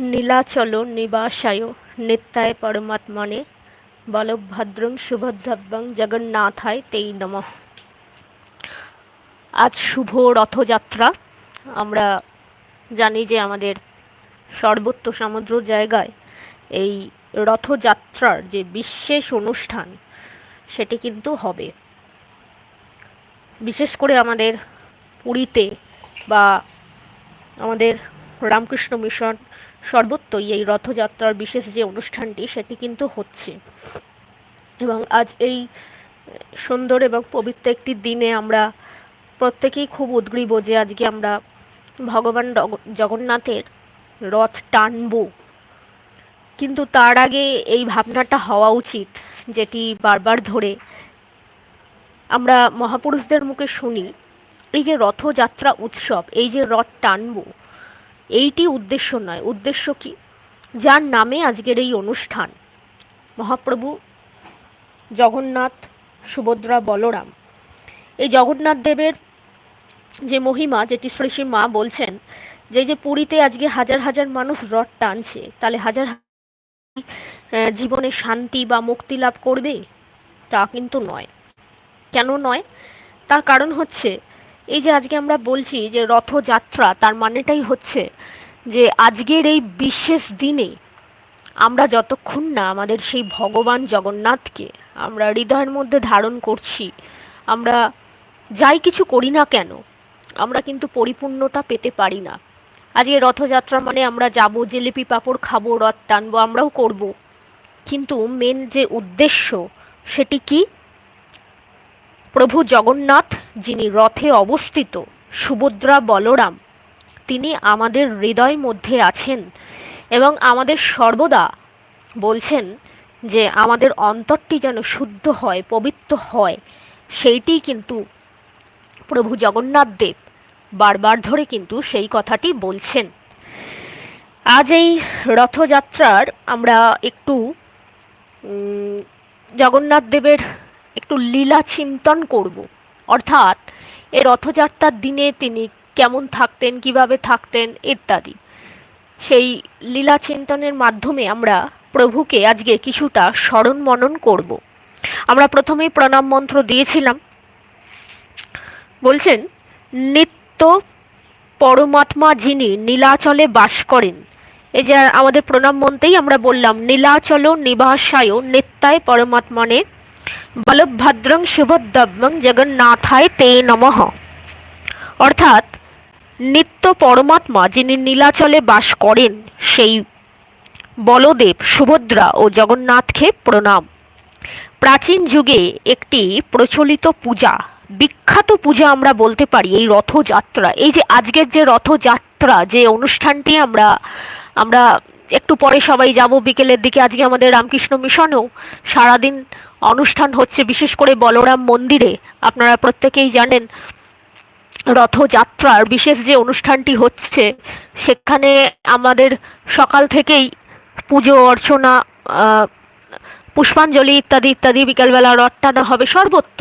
নীলাচল নিবাসায় নিত্যায় পরমাত্মনে বলভদ্রং সুভদ্রব্যং জগন্নাথায় তেই নমঃ। আজ শুভ রথযাত্রা। আমরা জানি যে আমাদের সর্বত্র সমুদ্র জায়গায় এই রথযাত্রার যে বিশেষ অনুষ্ঠান, সেটি কিন্তু হবে। বিশেষ করে আমাদের পুরীতে বা আমাদের রামকৃষ্ণ মিশন সর্বত্রই এই রথযাত্রার বিশেষ যে অনুষ্ঠানটি, সেটি কিন্তু হচ্ছে। এবং আজ এই সুন্দর এবং পবিত্র একটি দিনে আমরা প্রত্যেকেই খুব উদ্গ্রীব যে আজকে আমরা ভগবান জগন্নাথের রথ টানব। কিন্তু তার আগে এই ভাবনাটা হওয়া উচিত, যেটি বারবার ধরে আমরা মহাপুরুষদের মুখে শুনি, এই যে রথযাত্রা উৎসব, এই যে রথ টানব এইটি উদ্দেশ্য নয়। উদ্দেশ্য কি? যার নামে আজকের এই অনুষ্ঠান। মহাপ্রভু জগন্নাথ সুভদ্রা বলরাম। এই জগন্নাথ দেবের যে মহিমা, যেটি শ্রী শ্রী মা বলছেন, যে যে পুরীতে আজকে হাজার হাজার মানুষ রথ টানছে, তাহলে হাজার জীবনে শান্তি বা মুক্তি লাভ করবে? তা কিন্তু নয়। কেন নয়? তার কারণ হচ্ছে এই যে আজকে আমরা বলছি যে রথযাত্রা, তার মানেটাই হচ্ছে যে আজকের এই বিশেষ দিনে আমরা যতক্ষণ না আমাদের সেই ভগবান জগন্নাথকে আমরা হৃদয়ের মধ্যে ধারণ করছি, আমরা যাই কিছু করি না কেন, আমরা কিন্তু পরিপূর্ণতা পেতে পারি না। আজকে রথযাত্রা মানে আমরা যাব, জিলিপি পাঁপড় খাব, রথ টানবো, আমরাও করব। কিন্তু মেন যে উদ্দেশ্য সেটি কি? প্রভু জগন্নাথ, যিনি রথে অবস্থিত, সুভদ্রা বলরাম, তিনি আমাদের হৃদয় মধ্যে আছেন এবং আমাদের সর্বদা বলছেন যে আমাদের অন্তরটি যেন শুদ্ধ হয়, পবিত্র হয়। সেইটি কিন্তু প্রভু জগন্নাথ দেব বারবার ধরে কিন্তু সেই কথাটি বলছেন। আজ এই রথযাত্রার আমরা একটু জগন্নাথ দেবের একটু লীলা চিন্তন করব। অর্থাৎ এই রথযাত্রার দিনে তিনি কেমন থাকতেন, কীভাবে থাকতেন ইত্যাদি। সেই লীলা চিন্তনের মাধ্যমে আমরা প্রভুকে আজকে কিছুটা স্মরণ মনন করব। আমরা প্রথমেই প্রণাম মন্ত্র দিয়েছিলাম। বলছেন, নিত্য পরমাত্মা যিনি নীলাচলে বাস করেন। এই যে আমাদের প্রণাম মন্ত্রেই আমরা বললাম, নীলাচল নিবাসায় নিত্যায় পরমাত্মনে বলভদ্রং শুভদ্রব্যং জগন্নাথায় তে নমঃ অর্থাৎ নিত্য পরমাত্মা যিনি নীলাচলে বাস করেন সেই বলদেব সুভদ্রা ও জগন্নাথকে প্রণাম। প্রাচীন যুগে একটি প্রচলিত পূজা, বিখ্যাত পূজা আমরা বলতে পারি এই রথযাত্রা। এই যে আজকের যে রথযাত্রা, যে অনুষ্ঠানটি আমরা আমরা একটু পরে সবাই যাব বিকেলের দিকে। আজকে আমাদের রামকৃষ্ণ মিশনেও সারাদিন অনুষ্ঠান হচ্ছে, বিশেষ করে বলরাম মন্দিরে। আপনারা প্রত্যেকেই জানেন রথযাত্রার বিশেষ যে অনুষ্ঠানটি হচ্ছে, সেখানে আমাদের সকাল থেকেই পুজো, অর্চনা পুষ্পাঞ্জলি ইত্যাদি ইত্যাদি, বিকালবেলা রথ টানা হবে, সর্বত্র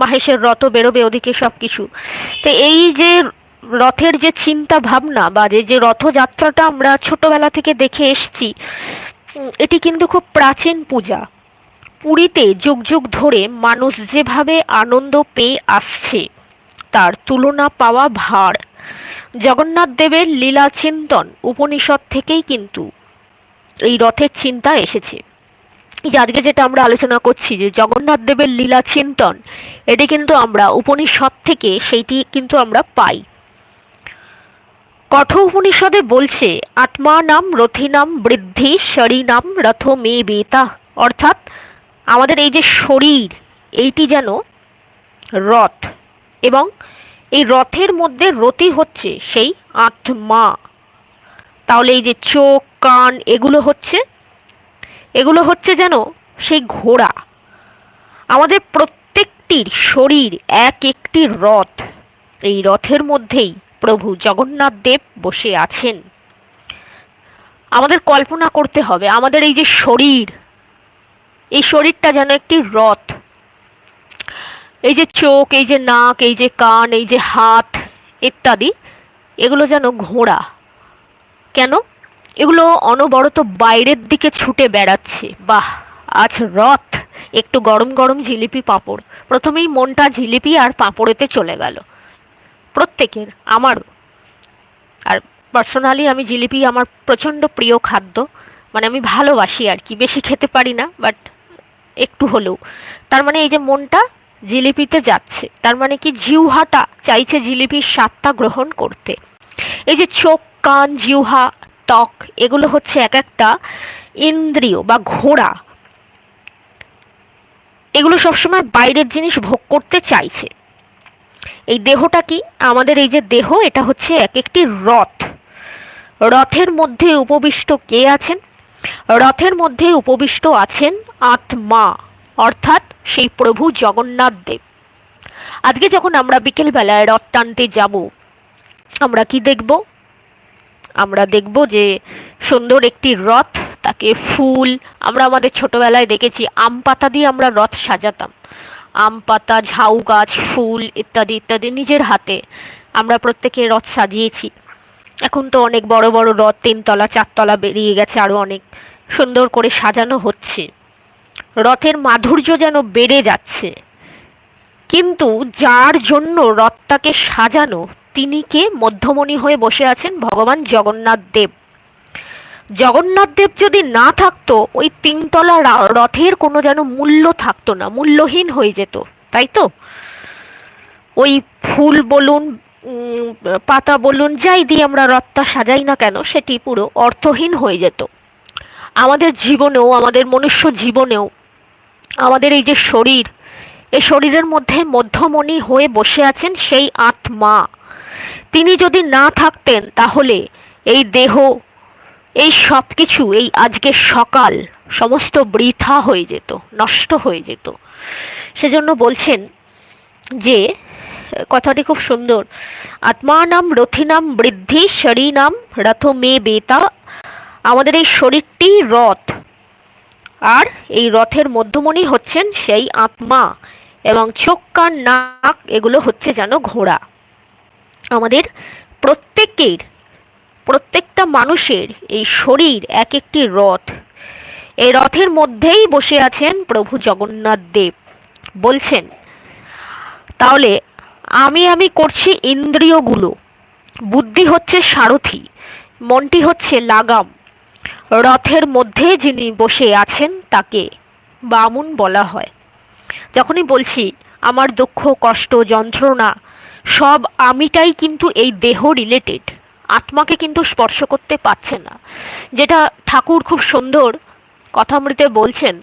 মাহেশের রথ বেরোবে ওদিকে সব কিছু তো এই যে রথের যে চিন্তা ভাবনা বা যে যে রথযাত্রাটা আমরা ছোটবেলা থেকে দেখে এসছি এটি কিন্তু খুব প্রাচীন পূজা। পুরীতে যুগ যুগ ধরে মানুষ যেভাবে আনন্দ পেয়ে আসছে, তার তুলনা পাওয়া ভার। জগন্নাথ দেবের লীলা চিন্তন উপনিষদ থেকেই কিন্তু এই রথের চিন্তা এসেছে। যে আজকে যেটা আমরা আলোচনা করছি যে জগন্নাথ দেবের লীলা চিন্তন, এটি কিন্তু আমরা উপনিষদ থেকে সেইটি কিন্তু আমরা পাই। কঠ উপনিষদে বলছে আত্মা নাম রথিনাম বৃদ্ধি নাম রথ মে বেতা। অর্থাৎ আমাদের এই যে শরীর, এইটি যেন রথ এবং এই রথের মধ্যে রতি হচ্ছে সেই আত্মা। তাহলে এই যে চোখ, কান, এগুলো হচ্ছে এগুলো হচ্ছে যেন সেই ঘোড়া। আমাদের প্রত্যেকটির শরীর এক একটি রথ। এই রথের মধ্যেই প্রভু জগন্নাথ দেব বসে আছেন। আমাদের কল্পনা করতে হবে, আমাদের এই যে শরীর এই শরীরটা যেন একটি রথ। এই যে চোখ, এই যে নাক, এই যে কান, এই যে হাত ইত্যাদি, এগুলো যেন ঘোড়া। কেন? এগুলো অনবরত বাইরের দিকে ছুটে বেড়াচ্ছে। বাহ, আজ রথ। একটু গরম গরম জিলিপি পাঁপড়। প্রথমেই মনটা জিলিপি আর পাঁপড়েতে চলে গেল। প্রত্যেকের, আমারও। আর পার্সোনালি আমি জিলিপি আমার প্রচণ্ড প্রিয় খাদ্য। মানে আমি ভালোবাসি আর কি। বেশি খেতে পারি না বাট একটু হলেও। তার মানে এই যে মনটা জিলিপিতে যাচ্ছে, তার মানে কি জিউহাটা চাইছে জিলিপির স্বাদটা গ্রহণ করতে। এই যে চোখ, কান, জিউহা, ত্বক, এগুলো হচ্ছে এক একটা ইন্দ্রিয় বা ঘোড়া। এগুলো সবসময় বাইরের জিনিস ভোগ করতে চাইছে। এই দেহটা কি? আমাদের এই যে দেহ, এটা হচ্ছে এক একটি রথ। রথের মধ্যে উপবিষ্ট কে আছেন? রথের মধ্যে উপবিষ্ট আছেন আত্মা, অর্থাৎ সেই প্রভু জগন্নাথ দেব। আজকে যখন আমরা বিকেলবেলায় রথ টানতে যাব, আমরা কি দেখব? আমরা দেখব যে সুন্দর একটি রথ, তাকে ফুল, আমরা আমাদের ছোটবেলায় দেখেছি, আম পাতা দিয়ে আমরা রথ সাজাতাম। আম পাতা, ঝাউ গাছ, ফুল ইত্যাদি ইত্যাদি নিজের হাতে আমরা প্রত্যেকে রথ সাজিয়েছি। এখন তো অনেক বড় বড় রথ, তিনতলা, চারতলা বেরিয়ে গেছে আরও অনেক সুন্দর করে সাজানো হচ্ছে। রথের মাধুর্য যেন বেড়ে যাচ্ছে। কিন্তু যার জন্য রথটাকে সাজানো, তিনি কে? মধ্যমণি হয়ে বসে আছেন ভগবান জগন্নাথ দেব। জগন্নাথ দেব যদি না থাকতো, ওই তিনতলা রথের কোনো যেন মূল্য থাকতো না, মূল্যহীন হয়ে যেত, তাই তো? ওই ফুল বলুন পাতা বলুন, যাই দিয়ে আমরা রথটা সাজাই না কেন, সেটি পুরো অর্থহীন হয়ে যেত। আমাদের জীবনেও, আমাদের মনুষ্য জীবনেও, আমাদের এই যে শরীর এই শরীরের মধ্যে মধ্যমণি হয়ে বসে আছেন সেই আত্মা। তিনি যদি না থাকতেন, তাহলে এই দেহ, এই সব কিছু এই আজকের সকাল, সমস্ত বৃথা হয়ে যেত, নষ্ট হয়ে যেত। সেজন্য বলছেন যে কথাটি খুব সুন্দর। আত্মানাম রথিনাম বৃদ্ধি শরীনাম রথ মে বেতা। আমাদের এই শরীরটি রথ। আর এই রথের মধ্যমণি হচ্ছেন সেই আত্মা এবং চোখ, কান, নাক এগুলো হচ্ছে যেন ঘোড়া। আমাদের প্রত্যেকের, প্রত্যেকটা মানুষের এই শরীর এক একটি রথ। এই রথের মধ্যেই বসে আছেন প্রভু জগন্নাথ দেব। বলছেন, তাহলে আমি আমি করছি ইন্দ্রিয়গুলো। বুদ্ধি হচ্ছে সারথি, মনটি হচ্ছে লাগাম। রথের মধ্যে যিনি বসে আছেন, তাকে বামুন বলা হয়। যখনই বলছি, আমার দুঃখ, কষ্ট, যন্ত্রণা, সব আমিটাই কিন্তু এই দেহ রিলেটেড আত্মাকে কিন্তু স্পর্শ করতে পারছে না। যেটা ঠাকুর খুব সুন্দর কথামৃতে বলছেন,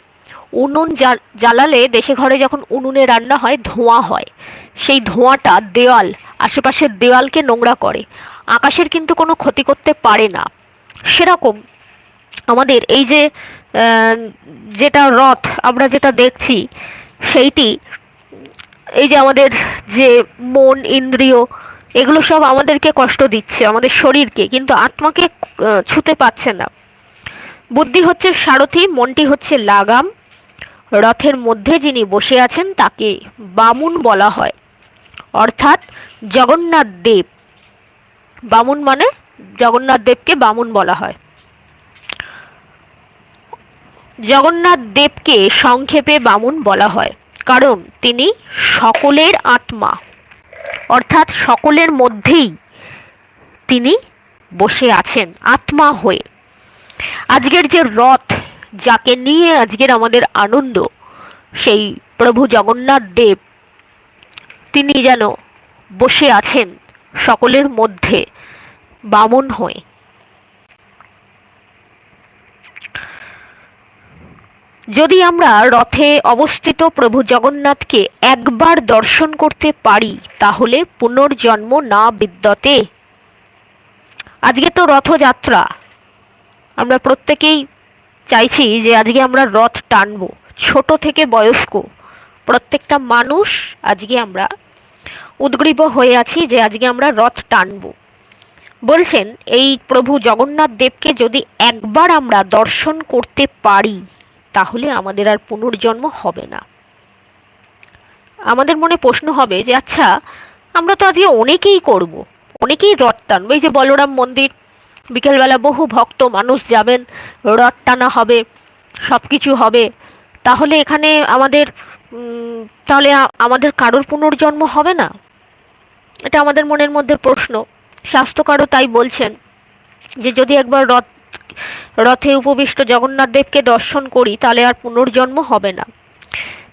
উনুন জ্বালালে দেশে ঘরে যখন উনুনে রান্না হয়, ধোঁয়া হয়। সেই ধোঁয়াটা দেওয়াল আশেপাশের দেওয়ালকে নোংরা করে। আকাশের কিন্তু কোনো ক্ষতি করতে পারে না। সেরকম আমাদের এই যে যেটা রথ, আমরা যেটা দেখছি, সেইটি, এই যে আমাদের যে মন, ইন্দ্রিয়, এগুলো সব আমাদেরকে কষ্ট দিচ্ছে, আমাদের শরীরকে, কিন্তু আত্মাকে ছুতে পারছে না। বুদ্ধি হচ্ছে সারথি, মনটি হচ্ছে লাগাম। রথের মধ্যে যিনি বসে আছেন, তাকে বামুন বলা হয়। অর্থাৎ জগন্নাথ দেব। বামুন মানে জগন্নাথ দেবকে বামুন বলা হয়। জগন্নাথ দেবকে সংক্ষেপে বামুন বলা হয়, কারণ তিনি সকলের আত্মা। অর্থাৎ সকলের মধ্যেই তিনি বসে আছেন, আত্মা হয়ে। আজকের যে রথ, যাকে নিয়ে আজকের আমাদের আনন্দ, সেই প্রভু জগন্নাথ দেব তিনি যেন বসে আছেন সকলের মধ্যে, বামন হয়ে। যদি আমরা রথে অবস্থিত প্রভু জগন্নাথকে একবার দর্শন করতে পারি, তাহলে পুনর্জন্ম না বিদ্যতে। আজকে তো রথযাত্রা। আমরা প্রত্যেকেই চাইছি যে আজকে আমরা রথ টানবো, ছোট থেকে বয়স্ক, প্রত্যেকটা মানুষ আজকে আমরা উদ্গ্রীব হয়ে আছি যে আজকে আমরা রথ টানবো। বলছেন, এই প্রভু জগন্নাথ দেবকে যদি একবার আমরা দর্শন করতে পারি, তাহলে আমাদের আর পুনর্জন্ম হবে না। আমাদের মনে প্রশ্ন হবে যে আচ্ছা আমরা তো আজকে অনেকেই করব, অনেকেই রথ টানবো। এই যে বলরাম মন্দির, বিকেলবেলা বহু ভক্ত মানুষ যাবেন, রথ টানা হবে সব কিছু হবে। তাহলে এখানে আমাদের তাহলে আমাদের কারোর পুনর্জন্ম হবে না? এটা আমাদের মনের মধ্যে প্রশ্ন। স্বাস্থ্যকারও তাই বলছেন যে, যদি একবার রথ, রথে উপবিষ্ট জগন্নাথ দেবকে দর্শন করি, তাহলে আর পুনর্জন্ম হবে না।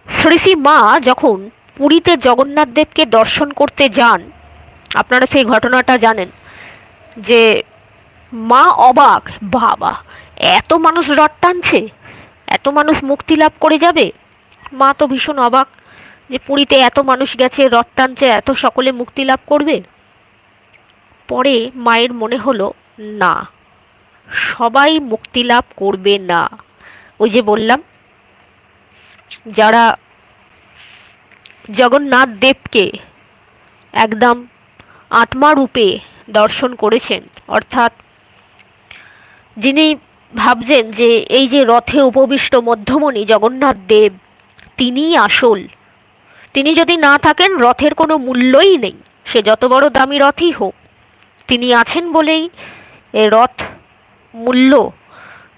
শ্রী শ্রী মা যখন পুরীতে জগন্নাথ দেবকে দর্শন করতে যান, আপনারা সেই ঘটনাটা জানেন যে, মা অবাক, বাবা, এত মানুষ রথ টানছে, এত মানুষ মুক্তি লাভ করে যাবে? মা তো ভীষণ অবাক। যে পুরীতে এত মানুষ গেছে রথ টানছে এত সকলে মুক্তি লাভ করবে? পরে মায়ের মনে হলো, না, সবাই মুক্তি লাভ করবে না। ওই যে বললাম, যারা জগন্নাথ দেবকে একদম আত্মারূপে দর্শন করেছেন, অর্থাৎ যিনি ভাবছেন যে এই যে রথে উপবিষ্ট মধ্যমণি জগন্নাথ দেব, তিনিই আসল তিনি যদি না থাকেন, রথের কোনো মূল্যই নেই। সে যত বড় দামি রথই হোক, তিনি আছেন বলেই এ রথ মূল্য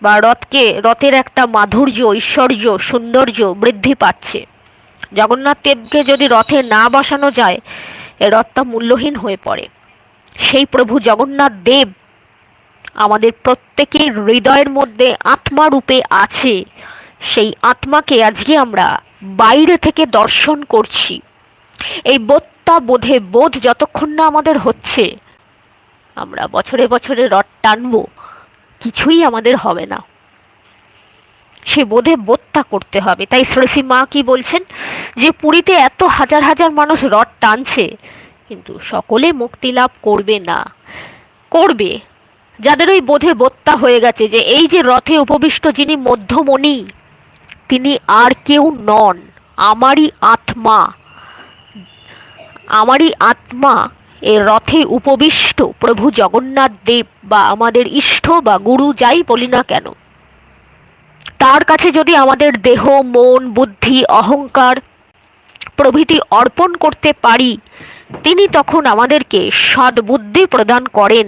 বা রথকে, রথের একটা মাধুর্য, ঐশ্বর্য, সৌন্দর্য বৃদ্ধি পাচ্ছে। জগন্নাথ দেবকে যদি রথে না বসানো যায়, এ রথটা মূল্যহীন হয়ে পড়ে। সেই প্রভু জগন্নাথ দেব আমাদের প্রত্যেকের হৃদয়ের মধ্যে আত্মারূপে আছে। সেই আত্মাকে আজকে আমরা বাইরে থেকে দর্শন করছি। এই বোধটা বোধে বোধ যতক্ষণ না আমাদের হচ্ছে, আমরা বছরে বছরে রথ টানবো, কিছুই আমাদের হবে না। সে বোধে বোধটা করতে হবে। তাই শ্রেষী মা কি বলছেন? যে পুরীতে এত হাজার হাজার মানুষ রথ টানছে, কিন্তু সকলে মুক্তি লাভ করবে না। করবে। যাদের ওই বোধে বোধটা হয়ে গেছে যে এই যে রথে উপবিষ্ট যিনি মধ্যমণি তিনি আর কেউ নন, আমারই আত্মা। আমারই আত্মা এ রথে উপবিষ্ট প্রভু জগন্নাথ দেব বা আমাদের ইষ্ট বা গুরু যাই বলি না কেন। তার কাছে যদি আমাদের দেহ, মন, বুদ্ধি, অহংকার প্রভৃতি অর্পণ করতে পারি, তিনি তখন আমাদেরকে সদ্বুদ্ধি প্রদান করেন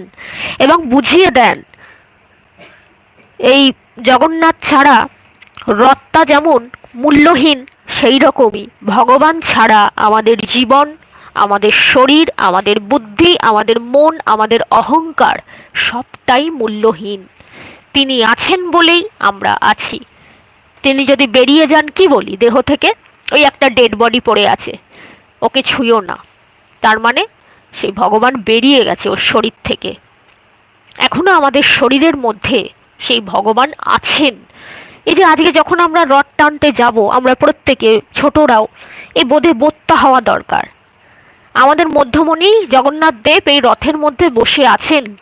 এবং বুঝিয়ে দেন, এই জগন্নাথ ছাড়া রথটা যেমন মূল্যহীন সেই রকমই ভগবান ছাড়া আমাদের জীবন, আমাদের শরীর, আমাদের বুদ্ধি, আমাদের মন, আমাদের অহংকার সবটাই মূল্যহীন। তিনি আছেন বলেই আমরা আছি। তিনি যদি বেরিয়ে যান, কি বলি, দেহ থেকে? ওই একটা ডেড বডি পড়ে আছে। ওকে ছুঁয়ো না। তার মানে সেই ভগবান বেরিয়ে গেছে ওর শরীর থেকে। এখনও আমাদের শরীরের মধ্যে সেই ভগবান আছেন। এই যে আজকে যখন আমরা রথ টানতে যাব, আমরা প্রত্যেকে ছোটরাও, এই বোধে বোধটা হওয়া দরকার। আমাদের মধ্যমণি জগন্নাথ দেব এই রথের মধ্যে বসে আছেন।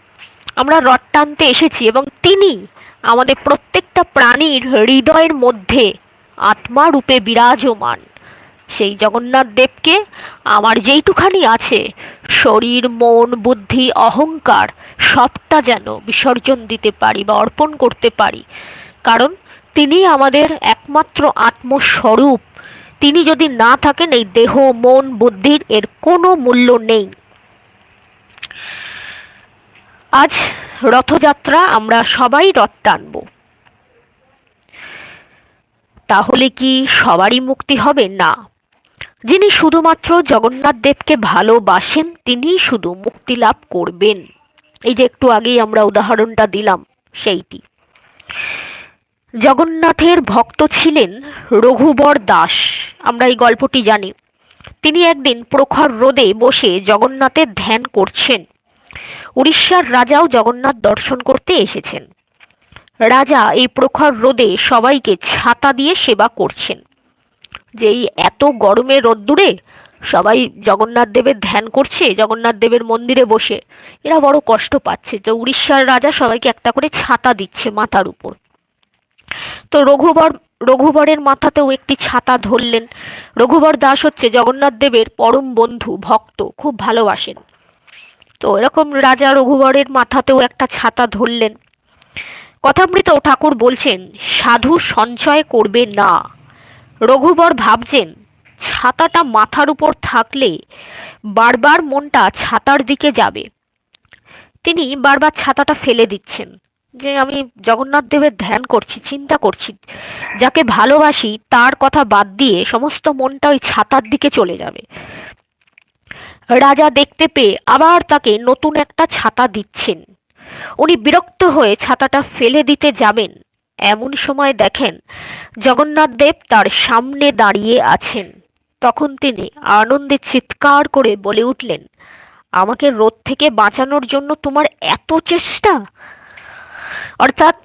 আমরা রথ টানতে এসেছি এবং তিনি আমাদের প্রত্যেকটা প্রাণীর হৃদয়ের মধ্যে আত্মা রূপে বিরাজমান। সেই জগন্নাথ দেবকে আমার যেইটুখানি আছে, শরীর, মন, বুদ্ধি, অহংকার, সবটা যেন বিসর্জন দিতে পারি বা অর্পণ করতে পারি। কারণ তিনি আমাদের একমাত্র আত্মস্বরূপ। তিনি যদি না থাকেন, এই দেহ, মন, বুদ্ধির এর কোনো মূল্য নেই। আজ রথযাত্রা আমরা সবাই রথ টানব। তাহলে কি সবারই মুক্তি হবে? না। যিনি শুধুমাত্র জগন্নাথ দেবকে ভালোবাসেন, তিনিই শুধু মুক্তি লাভ করবেন। এই যে একটু আগেই আমরা উদাহরণটা দিলাম, সেইটি। জগন্নাথের ভক্ত ছিলেন রঘুবর দাস। আমরা এই গল্পটি জানি। তিনি একদিন প্রখর রোদে বসে জগন্নাথের ধ্যান করছেন। উড়িষ্যার রাজাও জগন্নাথ দর্শন করতে এসেছেন। রাজা এই প্রখর রোদে সবাইকে ছাতা দিয়ে সেবা করছেন। যে এই এত গরমে রোদ্দুরে সবাই জগন্নাথ দেবের ধ্যান করছে, জগন্নাথ দেবের মন্দিরে বসে, এরা বড় কষ্ট পাচ্ছে। তো উড়িষ্যার রাজা সবাইকে একটা করে ছাতা দিচ্ছে মাথার উপর। তো রঘুবর, রঘুবরের মাথাতেও একটি ছাতা ধরলেন। রঘুবর দাস হচ্ছে জগন্নাথ দেবের পরম বন্ধু, ভক্ত, খুব ভালোবাসেন। তো এরকম রাজা রঘুবরের মাথাতেও একটা ছাতা ধরলেন। কথামৃত ঠাকুর বলছেন, সাধু সঞ্চয় করবে না। রঘুবর ভাবছেন, ছাতাটা মাথার উপর থাকলে বারবার মনটা ছাতার দিকে যাবে। তিনি বারবার ছাতাটা ফেলে দিচ্ছেন। যে আমি জগন্নাথ দেবের ধ্যান করছি, চিন্তা করছি, যাকে ভালোবাসি, তার কথা বাদ দিয়ে সমস্ত মনটা ওই ছাতার দিকে চলে যাবে। রাজা দেখতে পেয়ে আবার তাকে নতুন একটা ছাতা দিচ্ছেন। উনি বিরক্ত হয়ে ছাতাটা ফেলে দিতে যাবেন। এমন সময় দেখেন জগন্নাথ দেব তার সামনে দাঁড়িয়ে আছেন। তখন তিনি আনন্দে চিৎকার করে বলে উঠলেন, আমাকে রোদ থেকে বাঁচানোর জন্য তোমার এত চেষ্টা? অর্থাৎ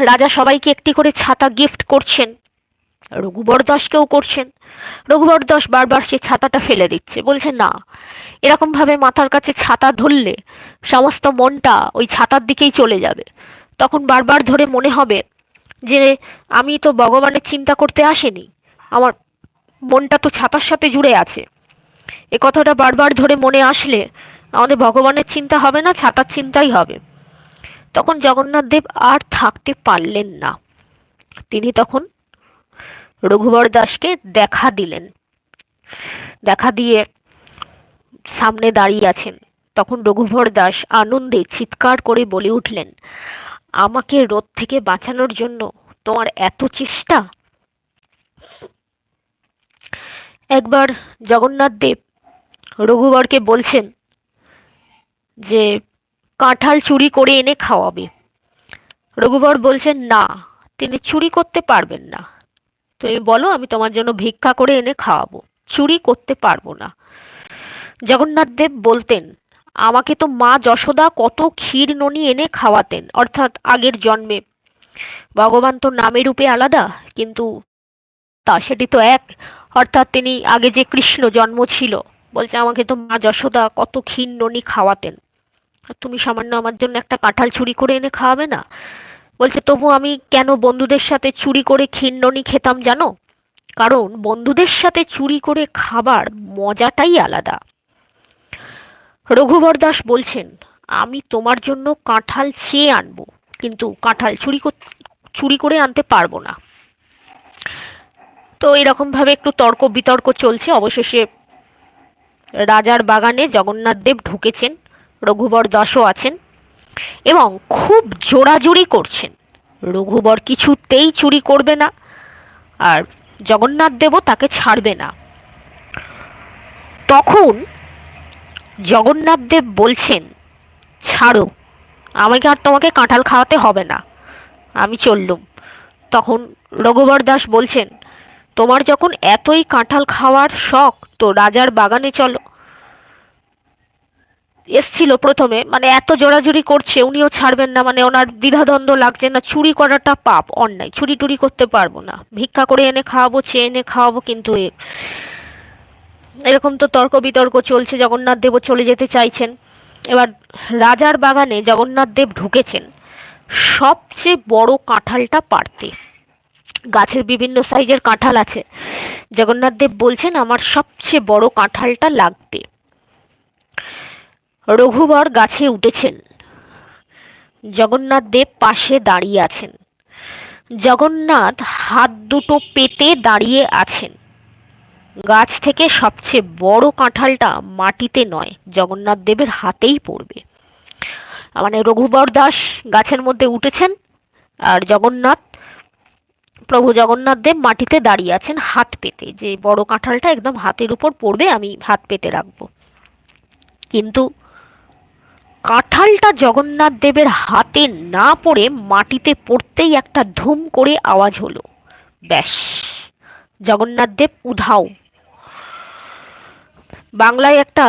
রাজা সবাইকে একটি করে ছাতা গিফট করছেন। রঘুবর দাসকেও করছেন। রঘুবর দাস বারবার সে ছাতাটা ফেলে দিচ্ছে। বলছে, না এরকম ভাবে মাথার কাছে ছাতা ধরলে সমস্ত মনটা ওই ছাতার দিকেই চলে যাবে। তখন বারবার ধরে মনে হবে যে, আমি তো ভগবানের চিন্তা করতে আসেনি। আমার মনটা তো ছাতার সাথে জুড়ে আছে। এ কথাটা বারবার ধরে মনে আসলে আমাদের ভগবানের চিন্তা হবে না, ছাতার চিন্তাই হবে। তখন জগন্নাথ দেব আর থাকতে পারলেন না। তিনি তখন রঘুবর দাসকে দেখা দিলেন। দেখা দিয়ে সামনে দাঁড়িয়ে আছেন। তখন রঘুবর দাস আনন্দে চিৎকার করে বলে উঠলেন, আমাকে রোদ থেকে বাঁচানোর জন্য তোমার এত চেষ্টা? একবার জগন্নাথ দেব রঘুবরকে বলছেন যে কাঁঠাল চুরি করে এনে খাওয়াবে। রঘুবর বলছেন, না, তিনি চুরি করতে পারবেন না। তুমি বলো, আমি তোমার জন্য ভিক্ষা করে এনে খাওয়াবো। চুরি করতে পারব না। জগন্নাথ দেব বলতেন, আমাকে তো মা যশোদা কত ক্ষীর ননি এনে খাওয়াতেন। অর্থাৎ আগের জন্মে ভগবান তো নামে রূপে আলাদা, কিন্তু তা সেটি তো এক। অর্থাৎ তিনি আগে যে কৃষ্ণ জন্ম ছিল, বলছে আমাকে তো মা যশোদা কত ক্ষীর ননি খাওয়াতেন। তুমি সামান্য আমার জন্য একটা কাঁঠাল চুরি করে এনে খাওয়াবে না? বলছে, তবু আমি কেন বন্ধুদের সাথে চুরি করে খিন্ননি খেতাম জানো? কারণ বন্ধুদের সাথে চুরি করে খাবার মজাটাই আলাদা। রঘুবর দাস বলছেন, আমি তোমার জন্য কাঁঠাল চেয়ে আনব, কিন্তু কাঁঠাল চুরি চুরি করে আনতে পারব না। তো এরকম ভাবে একটু তর্ক বিতর্ক চলছে। অবশেষে রাজার বাগানে জগন্নাথ দেব ঢুকেছেন। রঘুবর দাসও আছেন এবং খুব জোরাজুরি করছেন। রঘুবর কিছুতেই চুরি করবে না আর জগন্নাথ দেবও তাকে ছাড়বে না। তখন জগন্নাথ দেব বলছেন, ছাড়ো, আমাকে আর তোমাকে কাঁঠাল খাওয়াতে হবে না। আমি চললুম। তখন রঘুবর দাস বলছেন, তোমার যখন এতই কাঁঠাল খাওয়ার শখ, তো রাজার বাগানে চলো। এসছিল প্রথমে মানে এত জোরাজুরি করছে, উনিও ছাড়বেন না মানে ওনার দ্বিধাদ্বন্দ্ব লাগছে না, চুরি করাটা পাপ, অন্যায়, চুরি টুরি করতে পারব না। ভিক্ষা করে এনে খাওয়াবো, চেয়ে এনে খাওয়াবো, কিন্তু এরকম তো তর্ক বিতর্ক চলছে, জগন্নাথ দেবও চলে যেতে চাইছেন। এবার রাজার বাগানে জগন্নাথ দেব ঢুকেছেন, সবচেয়ে বড় কাঁঠালটা পারতে গাছের বিভিন্ন সাইজের কাঁঠাল আছে। জগন্নাথ দেব বলছেন, আমার সবচেয়ে বড় কাঁঠালটা লাগবে। রঘুবর গাছে উঠেছেন। জগন্নাথ দেব পাশে দাঁড়িয়ে আছেন। জগন্নাথ হাত দুটো পেতে দাঁড়িয়ে আছেন। গাছ থেকে সবচেয়ে বড় কাঁঠালটা মাটিতে নয়, জগন্নাথ দেবের হাতেই পড়বে। মানে রঘুবর দাস গাছের মধ্যে উঠেছেন আর জগন্নাথ, প্রভু জগন্নাথ দেব মাটিতে দাঁড়িয়ে আছেন হাত পেতে। যে বড় কাঁঠালটা একদম হাতের উপর পড়বে, আমি হাত পেতে রাখব। কিন্তু কাঁঠালটা জগন্নাথ দেবের হাতে না পড়ে মাটিতে পড়তেই একটা ধুম করে আওয়াজ হলো। ব্যাস, জগন্নাথ দেব উধাও। বাংলায় একটা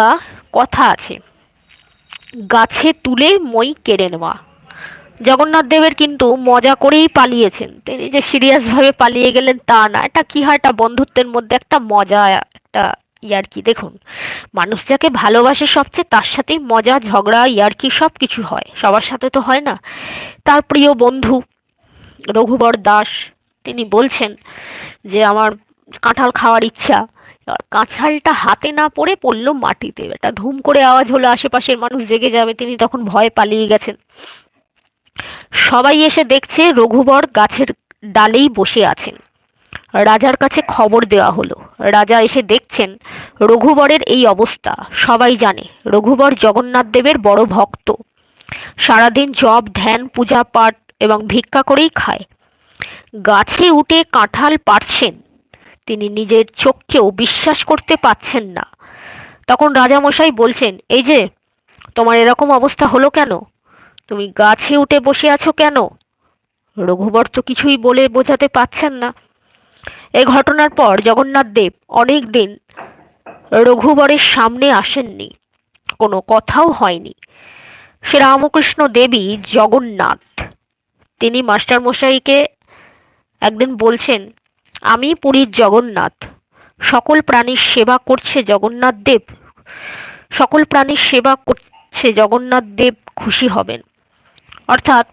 কথা আছে, গাছে তুলে মই কেড়ে নেওয়া। জগন্নাথ দেবের কিন্তু মজা করেই পালিয়েছেন। তিনি যে সিরিয়াসভাবে পালিয়ে গেলেন তা না, এটা কি হয়? একটা বন্ধুত্বের মধ্যে একটা মজা, একটা ইয়ার্কি। দেখুন, মানুষ যাকে ভালোবাসে সবচেয়ে, তার সাথেই মজা, ঝগড়া, ইয়ার্কি সব কিছু হয়। সবার সাথে তো হয় না। তার প্রিয় বন্ধু রঘুবর দাস, তিনি বলছেন যে, আমার কাঁঠাল খাওয়ার ইচ্ছা। কাঁঠালটা হাতে না পড়ে পড়ল মাটিতে। এটা ধুম করে আওয়াজ হলো, আশেপাশের মানুষ জেগে যাবে। তিনি তখন ভয় পালিয়ে গেছেন। সবাই এসে দেখছে রঘুবর গাছের ডালেই বসে আছেন। রাজার কাছে খবর দেওয়া হলো। রাজা এসে দেখছেন রঘুবরের এই অবস্থা। সবাই জানে, রঘুবর জগন্নাথ দেবের বড় ভক্ত। সারাদিন জপ, ধ্যান, পূজা পাঠ এবং ভিক্ষা করেই খায়। গাছে উঠে কাঁঠাল পারছেন তিনি নিজের চোখকেও বিশ্বাস করতে পারছেন না। তখন রাজামশাই বলছেন, এই যে, তোমার এরকম অবস্থা হলো কেন? তুমি গাছে উঠে বসে আছো কেন? রঘুবর তো কিছুই বলে বোঝাতে পারছেন না। এই ঘটনার পর জগন্নাথ দেব অনেক দিন রঘুবরের সামনে আসেননি। কোনো কথাও হয়নি। শ্রী রামকৃষ্ণ দেবী জগন্নাথ। তিনি মাস্টারমশাইকে একদিন বলছেন, আমি পুরীর জগন্নাথ। সকল প্রাণীর সেবা করছে জগন্নাথ দেব। সকল প্রাণীর সেবা করছে জগন্নাথ দেব খুশি হবেন। অর্থাৎ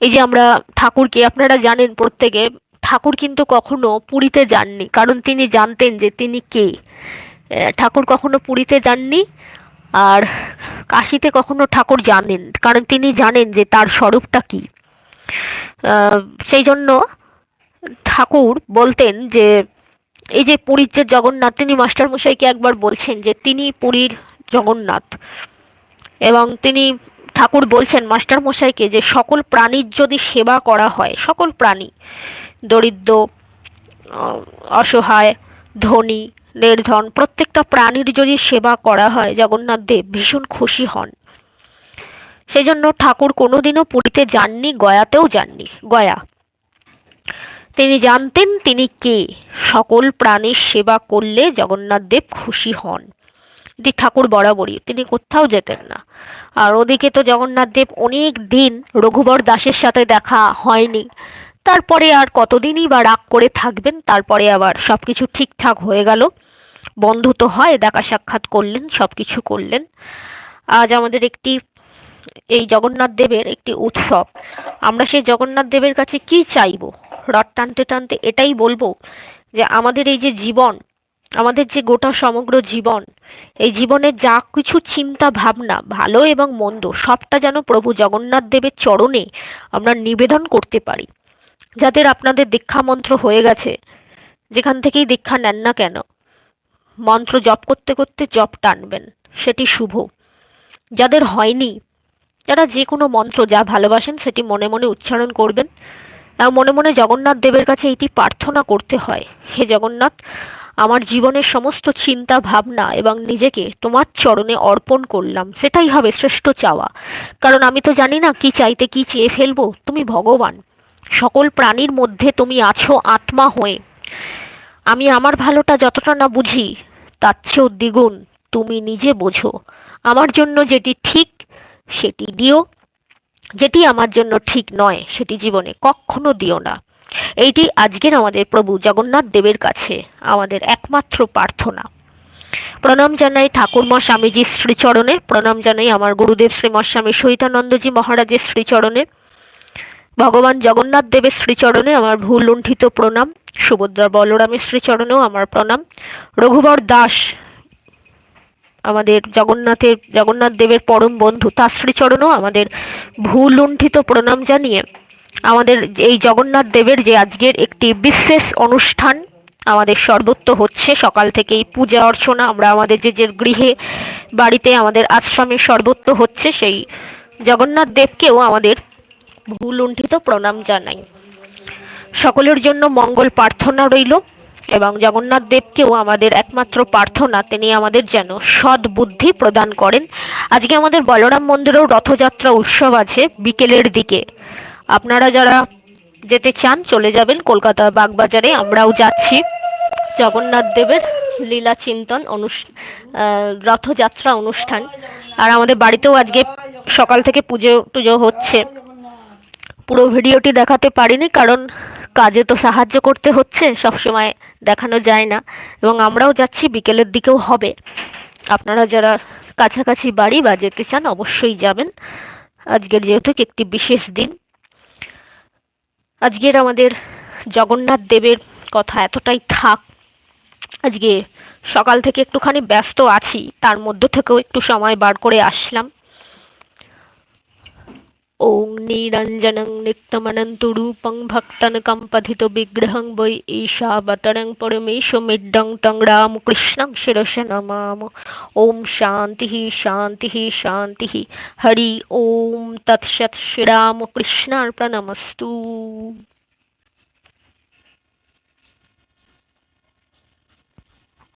এই যে আমরা ঠাকুরকে, আপনারা জানেন প্রত্যেকে ঠাকুর কিন্তু কখনো পুরীতে যাননি। কারণ তিনি জানতেন যে তিনি কে। ঠাকুর কখনো পুরীতে যাননি আর কাশিতে কখনো ঠাকুর জানেন। কারণ তিনি জানেন যে তার স্বরূপটা কি। সেই জন্য ঠাকুর বলতেন যে, এই যে পুরীর যে জগন্নাথ, তিনি মাস্টারমশাইকে একবার বলছেন যে তিনি পুরীর জগন্নাথ। এবং তিনি, ঠাকুর বলছেন মাস্টারমশাইকে যে সকল প্রাণীর যদি সেবা করা হয়, সকল প্রাণী দরিদ্র অসহায়, ধনী, নির্ধন, প্রত্যেকটা প্রাণীর যদি সেবা করা হয়, জগন্নাথ দেব ভীষণ খুশি হন। সেই জন্য ঠাকুর কোনোদিনও পুরীতে যাননি, গয়াতেও যাননি, গয়া। তিনি জানতেন তিনি কে। সকল প্রাণীর সেবা করলে জগন্নাথ দেব খুশি হন। দি ঠাকুর বরাবরই, তিনি কোথাও যেতেন না। আর ওদিকে তো জগন্নাথ দেব অনেক দিন রঘুবর দাসের সাথে দেখা হয়নি। তারপরে আর কতদিনই বা রাগ করে থাকবেন, তারপরে আবার সব কিছু ঠিকঠাক হয়ে গেল। বন্ধু তো হয়, দেখা সাক্ষাৎ করলেন সব কিছু করলেন। আজ আমাদের একটি, এই জগন্নাথ দেবের একটি উৎসব। আমরা সেই জগন্নাথ দেবের কাছে কি চাইব? রথ টানতে টানতে এটাই বলব যে আমাদের এই যে জীবন, আমাদের যে গোটা সমগ্র জীবন, এই জীবনের যা কিছু চিন্তা ভাবনা, ভালো এবং মন্দ, সবটা যেন প্রভু জগন্নাথ দেবের চরণে আমরা নিবেদন করতে পারি। যাদের আপনাদের দীক্ষা মন্ত্র হয়ে গেছে। যেখান থেকেই দীক্ষা নেন না কেন। মন্ত্র জপ করতে করতে জপ টানবেন। সেটি শুভ। যাদের হয়নি, যারা যে কোনো মন্ত্র যা ভালোবাসেন সেটি মনে মনে উচ্চারণ করবেন। এবং মনে মনে জগন্নাথ দেবের কাছে এটি প্রার্থনা করতে হয়, হে জগন্নাথ, আমার জীবনের সমস্ত চিন্তা, ভাবনা এবং নিজেকে তোমার চরণে অর্পণ করলাম। সেটাই হবে শ্রেষ্ঠ চাওয়া। কারণ আমি তো জানি না কি চাইতে কি চেয়ে ফেলব। তুমি ভগবান। সকল প্রাণীর মধ্যে তুমি আছো আত্মা হয়ে। আমি আমার ভালোটা যতটা না বুঝি, তার চেয়েও দ্বিগুণ তুমি নিজে বোঝো। আমার জন্য যেটি ঠিক, সেটি দিও। যেটি আমার জন্য ঠিক নয়, সেটি জীবনে কখনো দিও না। এইটি আজকের আমাদের প্রভু জগন্নাথ দেবের কাছে আমাদের একমাত্র প্রার্থনা। প্রণাম জানাই ঠাকুরমা স্বামীজির শ্রীচরণে। প্রণাম জানাই আমার গুরুদেব শ্রীমৎ স্বামী সহিতানন্দজি মহারাজের শ্রীচরণে। ভগবান জগন্নাথ দেবের শ্রীচরণে আমার ভুল লুণ্ঠিত প্রণাম। সুভদ্রা বলরামের শ্রীচরণেও আমার প্রণাম। রঘুবর দাস, আমাদের জগন্নাথের, জগন্নাথ দেবের পরম বন্ধু, তার শ্রীচরণেও আমাদের ভুল লুণ্ঠিত প্রণাম জানিয়ে আমাদের এই জগন্নাথ দেবের যে আজকের একটি বিশেষ অনুষ্ঠান আমাদের সর্বত্র হচ্ছে, সকাল থেকেই পূজা অর্চনা, আমরা আমাদের যে যে গৃহে, বাড়িতে আমাদের আশ্রমে সর্বত্র হচ্ছে, সেই জগন্নাথ দেবকেও আমাদের ভুল লুণ্ঠিত প্রণাম জানাই। সকলের জন্য মঙ্গল প্রার্থনা রইল এবং জগন্নাথ দেবকেও আমাদের একমাত্র প্রার্থনা, তিনি আমাদের যেন সৎ বুদ্ধি প্রদান করেন। আজকে আমাদের বলরাম মন্দিরেও রথযাত্রা উৎসব আছে বিকেলের দিকে। আপনারা যারা যেতে চান চলে যাবেন কলকাতা বাগবাজারে, আমরাও যাচ্ছি। জগন্নাথ দেবের লীলা চিন্তন অনুষ রথযাত্রা অনুষ্ঠান। আর আমাদের বাড়িতেও আজকে সকাল থেকে পুজো টুজো হচ্ছে। পুরো ভিডিওটি দেখাতে পারিনি, কারণ কাজে তো সাহায্য করতে হচ্ছে সব সময় দেখানো যায় না। এবং আমরাও যাচ্ছি, বিকেলের দিকেও হবে। আপনারা যারা কাছাকাছি বাড়ি বা যেতে চান, অবশ্যই যাবেন। আজকের যেহেতু একটি বিশেষ দিন। আজকের আমাদের জগন্নাথ দেবের কথা এতটাই থাক, আজকে সকাল থেকে একটুখানি ব্যস্ত আছি, তার মধ্য থেকেও একটু সময় বার করে আসলাম। ॐ निरञ्जनं नित्यमनन्तरूपं भक्तनकम्पथितविग्रहं वै ईशावतरं परमेशमिड्डं तं रामकृष्णं शिरसि नमामि ॐ शान्तिः शान्तिः शान्तिः हरि ॐ तत्सत् श्रीरामकृष्णार्पणमस्तु